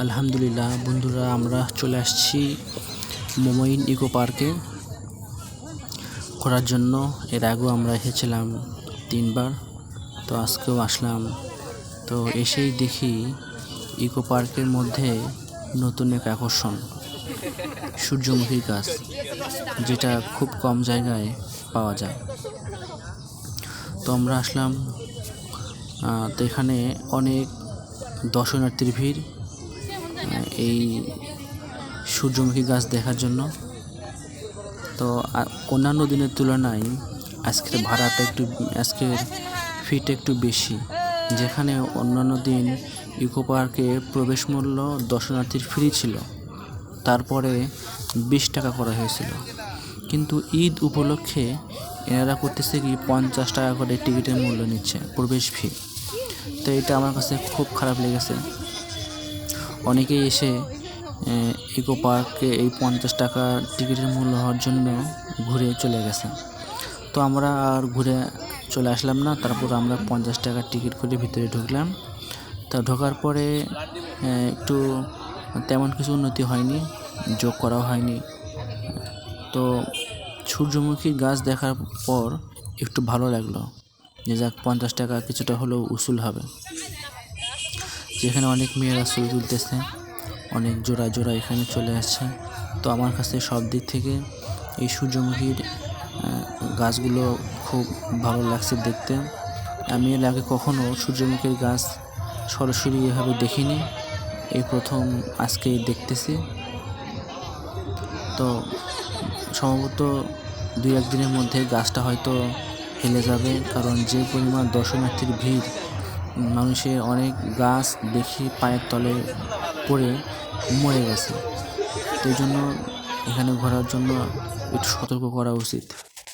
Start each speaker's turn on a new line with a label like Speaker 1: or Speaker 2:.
Speaker 1: আলহামদুলিল্লাহ, বন্ধুরা, আমরা চলে আসছি মোমোইন ইকো পার্কে। ঘোরার জন্য, এর আগেও আমরা এসেছিলাম তিনবার, তো আজকেও আসলাম। তো এসেই দেখি ইকো পার্কের মধ্যে নতুন এক আকর্ষণ, সূর্যমুখী গাছ, যেটা খুব কম জায়গায় পাওয়া যায়। তো আমরা আসলাম তো এখানে অনেক দর্শনার্থীর ভিড় এই সূর্যমুখী গাছ দেখার জন্য। তো অন্যান্য দিনের তুলনায় আজকের ভাড়াটা একটু, আজকের ফিটা একটু বেশি, যেখানে অন্যান্য দিন ইকো পার্কে প্রবেশ মূল্য দর্শনার্থীর ফ্রি ছিল। তারপরে বিশ টাকা করা হয়েছিল। কিন্তু ঈদ উপলক্ষে এনারা করতেছে কি, পঞ্চাশ টাকা করে টিকিটের মূল্য নিচ্ছে প্রবেশ ফি তো এটা আমার কাছে খুব খারাপ লেগেছে। অনেকেই এসে ইকো পার্কে এই পঞ্চাশ টাকা টিকিটের মূল্য হওয়ার জন্য ঘুরে চলে গেছে। তো আমরা আর ঘুরে চলে আসলাম না, তারপর আমরা পঞ্চাশ টাকার টিকিট করে ভিতরে ঢুকলাম। তা ঢোকার পরে একটু তেমন কিছু উন্নতি হয়নি, যোগ করা হয়নি। তো সূর্যমুখী গাছ দেখার পর একটু ভালো লাগল। যে যাক, পঞ্চাশ টাকা কিছুটা হলেও উসুল হবে। যেখানে অনেক মেয়েরা ছবি তুলতেছে, অনেক জোড়া জোড়া এখানে চলে আসছে। তো আমার কাছে সব দিক থেকে এই সূর্যমুখীর গাছগুলো খুব ভালো লাগছে দেখতে। আমি এর আগে কখনও সূর্যমুখীর গাছ সরাসরি এভাবে দেখিনি। এই প্রথম আজকে দেখতেছি। তো সম্ভবত দুই একদিনের মধ্যে গাছটা হয়তো হেলে যাবে, কারণ যে পরিমাণ দর্শনার্থীর ভিড় মানুষের অনেক গাছ দেখি পায়ের তলে পড়ে মরে গেছে। তো এই জন্য এখানে ঘোরার জন্য একটু সতর্ক করা উচিত।